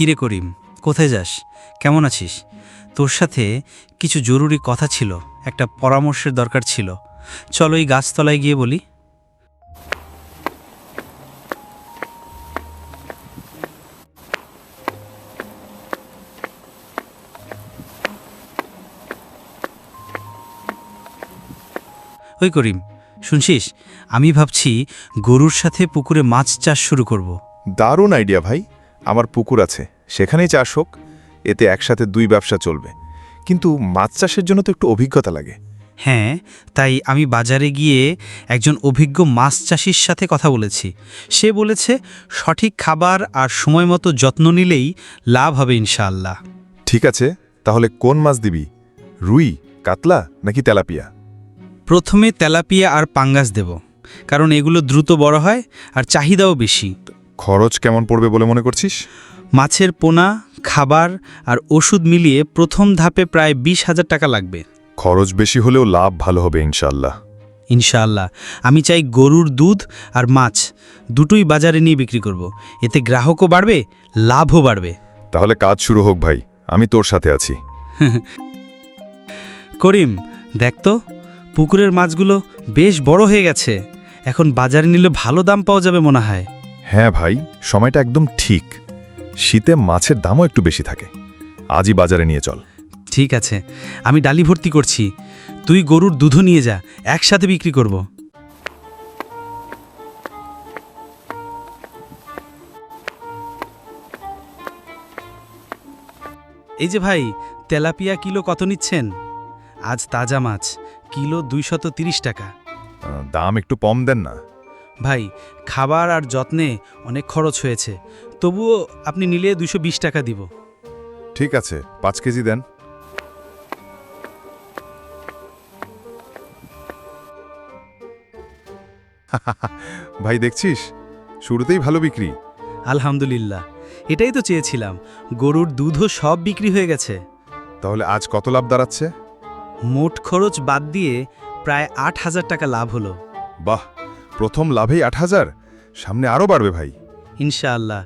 কিরে করিম, কোথায় যাস? কেমন আছিস? তোর সাথে কিছু জরুরি কথা ছিল, একটা পরামর্শের দরকার ছিল। চলো এই গাছতলায় গিয়ে বলি। ওই করিম, শুনছিস? আমি ভাবছি গরুর সাথে পুকুরে মাছ চাষ শুরু করব। দারুণ আইডিয়া ভাই। আমার পুকুর আছে সেখানেই চাষ হোক এতে একসাথে দুই ব্যবসা চলবে। কিন্তু মাছ চাষের জন্য তো একটু অভিজ্ঞতা লাগে। হ্যাঁ তাই আমি বাজারে গিয়ে একজন অভিজ্ঞ মাছ চাষির সাথে কথা বলেছি। সে বলেছে সঠিক খাবার আর সময় মতো যত্ন নিলেই লাভ হবে ইনশাআল্লাহ। ঠিক আছে তাহলে কোন মাছ দিবি? রুই কাতলা নাকি তেলাপিয়া? প্রথমে তেলাপিয়া আর পাঙ্গাস দেব কারণ এগুলো দ্রুত বড় হয় আর চাহিদাও বেশি। খরচ কেমন পড়বে বলে মনে করছিস? মাছের পোনা খাবার আর ওষুধ মিলিয়ে প্রথম ধাপে প্রায় বিশ হাজার টাকা লাগবে। খরচ বেশি হলেও লাভ ভালো হবে ইনশাল্লাহ ইনশাআল্লাহ। আমি চাই গরুর দুধ আর মাছ দুটোই বাজারে নিয়ে বিক্রি করব। এতে গ্রাহকও বাড়বে লাভও বাড়বে। তাহলে কাজ শুরু হোক ভাই আমি তোর সাথে আছি। করিম দেখ তো পুকুরের মাছগুলো বেশ বড় হয়ে গেছে। এখন বাজারে নিলে ভালো দাম পাওয়া যাবে মনে হয়। হ্যাঁ ভাই সময়টা একদম ঠিক। শীতে মাছের দামও একটু বেশি থাকে। আজই বাজারে নিয়ে চল। ঠিক আছে। আমি ডালি ভর্তি করছি। তুই গরুর দুধও নিয়ে যা একসাথে বিক্রি করব। এই যে ভাই তেলাপিয়া কিলো কত নিচ্ছেন? আজ তাজা মাছ কিলো দুইশত তিরিশ টাকা। দাম একটু কম দেন না। ভাই খাবার আর যত্নে অনেক খরচ হয়েছে। তবুও আপনি নিলে দুশো টাকা দিব। ঠিক আছে পাঁচ কেজি দেন। ভাই দেখছিস? শুরুতেই ভালো বিক্রি। আলহামদুলিল্লাহ। এটাই তো চেয়েছিলাম গরুর দুধও সব বিক্রি হয়ে গেছে। তাহলে আজ কত লাভ দাঁড়াচ্ছে? মোট খরচ বাদ দিয়ে প্রায় আট হাজার টাকা লাভ হলো। বাহ! প্রথম লাভেই আট হাজার? সামনে আরও বাড়বে ভাই। ইনশাআল্লাহ।